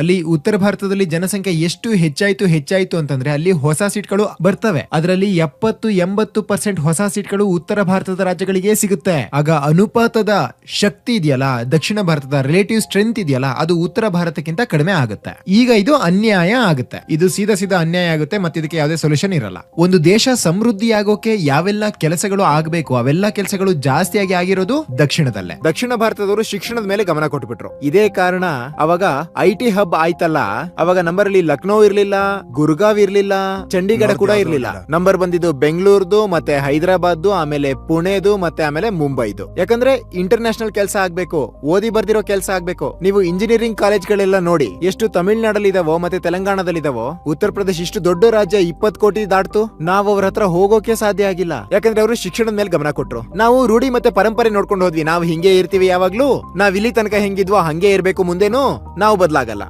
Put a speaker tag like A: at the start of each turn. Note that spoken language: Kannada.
A: ಅಲ್ಲಿ ಉತ್ತರ ಭಾರತದಲ್ಲಿ ಜನಸಂಖ್ಯೆ ಎಷ್ಟು ಹೆಚ್ಚಾಯ್ತು ಹೆಚ್ಚಾಯ್ತು ಅಂತಂದ್ರೆ ಅಲ್ಲಿ ಹೊಸ ಸೀಟ್ಗಳು ಬರ್ತವೆ. ಅದರಲ್ಲಿ ಎಪ್ಪತ್ತು, ಎಂಬತ್ತು ಪರ್ಸೆಂಟ್ ಹೊಸ ಸೀಟ್ಗಳು ಉತ್ತರ ಭಾರತದ ರಾಜ್ಯಗಳಿಗೆ ಸಿಗುತ್ತೆ. ಆಗ ಅನುಪಾತದ ಶಕ್ತಿ ಇದೆಯಲ್ಲ, ದಕ್ಷಿಣ ಭಾರತದ ರಿಲೇಟಿವ್ ಸ್ಟ್ರೆಂತ್ ಇದೆಯಲ್ಲ, ಅದು ಉತ್ತರ ಭಾರತಕ್ಕಿಂತ ಕಡಿಮೆ ಆಗುತ್ತೆ. ಈಗ ಇದು ಅನ್ಯಾಯ ಆಗುತ್ತೆ. ಇದು ಸೀದಾ ಸೀದಾ ಅನ್ಯಾಯ ಆಗುತ್ತೆ, ಮತ್ತೆ ಇದಕ್ಕೆ ಯಾವುದೇ ಸೊಲ್ಯೂಷನ್ ಇರಲ್ಲ. ಒಂದು ದೇಶ ಸಮೃದ್ಧಿಯಾಗೋಕೆ ಯಾವೆಲ್ಲ ಕೆಲಸಗಳು ಆಗಬೇಕು, ಅವೆಲ್ಲ ಕೆಲಸಗಳು ಜಾಸ್ತಿಯಾಗಿ ಆಗಿರೋದು ದಕ್ಷಿಣದಲ್ಲೇ. ದಕ್ಷಿಣ ಭಾರತದವರು ಶಿಕ್ಷಣದ ಮೇಲೆ ಗಮನ ಕೊಟ್ಬಿಟ್ರು. ಇದೇ ಕಾರಣ ಅವಾಗ ಐಟಿ ಹಬ್ ಆಯ್ತಲ್ಲ? ಅವಾಗ ನಂಬರ್ ಅಲ್ಲಿ ಲಕ್ನೋ ಇರ್ಲಿಲ್ಲ ಗುರ್ಗಾವ್ ಇರ್ಲಿಲ್ಲ ಚಂಡೀಗಢ ಕೂಡ
B: ಇರ್ಲಿಲ್ಲ.
A: ನಂಬರ್ ಬಂದಿದ್ದು ಬೆಂಗಳೂರ್ದು ಮತ್ತೆ ಹೈದರಾಬಾದ್ ಆಮೇಲೆ ಪುಣೆದು ಮತ್ತೆ ಆಮೇಲೆ ಮುಂಬೈದು. ಯಾಕಂದ್ರೆ ಇಂಟರ್ನ್ಯಾಷನಲ್ ಕೆಲಸ ಆಗ್ಬೇಕು ಓದಿ ಬರ್ದಿರೋ ಕೆಲಸ ಆಗ್ಬೇಕು. ನೀವು ಇಂಜಿನಿಯರಿಂಗ್ ಕಾಲೇಜ್ಗಳೆಲ್ಲ ನೋಡಿ ಎಷ್ಟು ತಮಿಳ್ನಾಡಲ್ಲಿ ಇದಾವೋ ಮತ್ತೆ ತೆಲಂಗಾಣದಲ್ಲಿ ಇದಾವೋ ಉತ್ತರ ಪ್ರದೇಶ ಇಷ್ಟು ದೊಡ್ಡ ರಾಜ್ಯ ಇಪ್ಪತ್ ಕೋಟಿ ದಾಟ್ತು ನಾವು ಅವ್ರ ಹತ್ರ ಹೋಗೋಕೆ ಸಾಧ್ಯ ಆಗಿಲ್ಲ. ಯಾಕಂದ್ರೆ ಅವರು ಶಿಕ್ಷಣದ ಮೇಲೆ ಗಮನ ಕೊಟ್ರು. ನಾವು ರೂಢಿ ಮತ್ತೆ ಪರಂಪರೆ ನೋಡ್ಕೊಂಡು ಹೋದ್ವಿ. ನಾವು ಹಿಂಗೆ ಇರ್ತೀವಿ ಯಾವಾಗ್ಲೂ? ನಾವ್ ಇಲ್ಲಿ ತನಕ ಹೆಂಗಿದ್ವೋ ಹಂಗೆ ಇರ್ಬೇಕು ಮುಂದೇನು? ನಾವು ಬದಲಾಗಲ್ಲ.